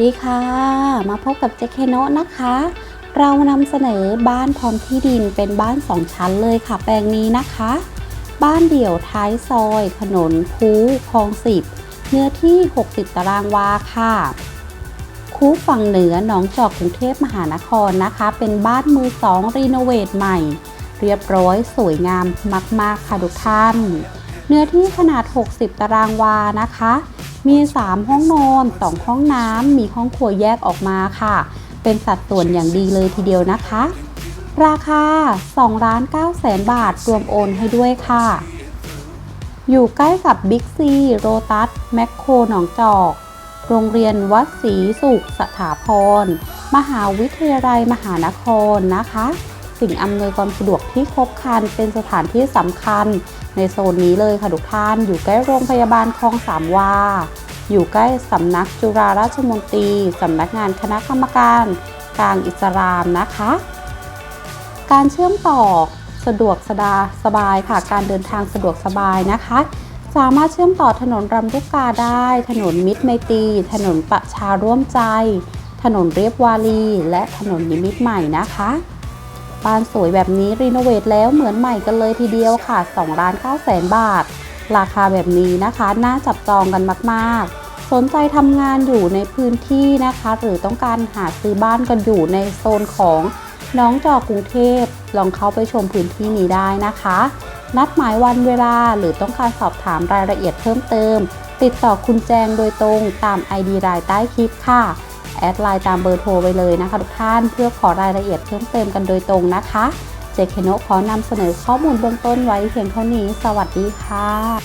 ดีค่ะ มาพบกับเจคเคโนะนะคะ เรานำเสนอบ้านพร้อมที่ดินเป็นบ้านสองชั้นเลยค่ะ แปลงนี้นะคะ บ้านเดี่ยวท้ายซอยถนนคูคลองสิบเนื้อที่ 60 ตารางวาค่ะ คูฝั่งเหนือหนองจอกกรุงเทพมหานครนะคะ เป็นบ้านมือสองรีโนเวทใหม่ เรียบร้อยสวยงามมาก ๆ ค่ะทุกท่าน เนื้อที่ขนาด 60 ตารางวานะคะ มี 3 ห้องนอน 2 ห้องน้ำ มีห้องครัวแยกออกมาค่ะ เป็นสัดส่วนอย่างดีเลยทีเดียวนะคะ ราคา2ล้าน9แสนบาทรวมโอนให้ด้วยค่ะ อยู่ใกล้กับบิ๊กซี โรตัส แมคโครหนองจอก โรงเรียนวัดศรีสุขสถาพร มหาวิทยาลัยมหานครนะคะ สิ่งอำนวยความสะดวกที่ครบครันเป็นสถานที่สำคัญ ในโซนนี้เลยค่ะทุกท่าน อยู่ใกล้โรงพยาบาลคลองสามวา อยู่ใกล้สำนักจุฬาราชมนตรีสำนักงานคณะกรรมการกลางอิสลามนะคะ การเชื่อมต่อสะดวกสดาสบายค่ะ การเดินทางสะดวกสบายนะคะ สามารถเชื่อมต่อถนนรำลูกกาได้ ถนนมิตรไมตรีถนนประชาร่วมใจ ถนนเรียบวารี และถนนนิมิตรใหม่นะคะ บ้านสวยแบบนี้รีโนเวทแล้วเหมือนใหม่กันเลยทีเดียวค่ะ2ล้าน9แสนบาท ราคาแบบนี้นะคะน่าจับจองกันมากๆ สนใจทำงานอยู่ในพื้นที่นะคะ หรือต้องการหาซื้อบ้านกันอยู่ในโซนของน้องจอกกรุงเทพ ลองเข้าไปชมพื้นที่นี้ได้นะคะ นัดหมายวันเวลาหรือต้องการสอบถามรายละเอียดเพิ่มเติม ติดต่อคุณแจงโดยตรงตาม ID รายใต้คลิปค่ะ แอดไลน์ตามเบอร์โทรไปเลยนะคะทุกท่านเพื่อขอรายละเอียดเพิ่มเติมกันโดยตรงนะคะ เจคเคโนขอนำเสนอข้อมูลเบื้องต้นไว้เพียงเท่านี้ สวัสดีค่ะ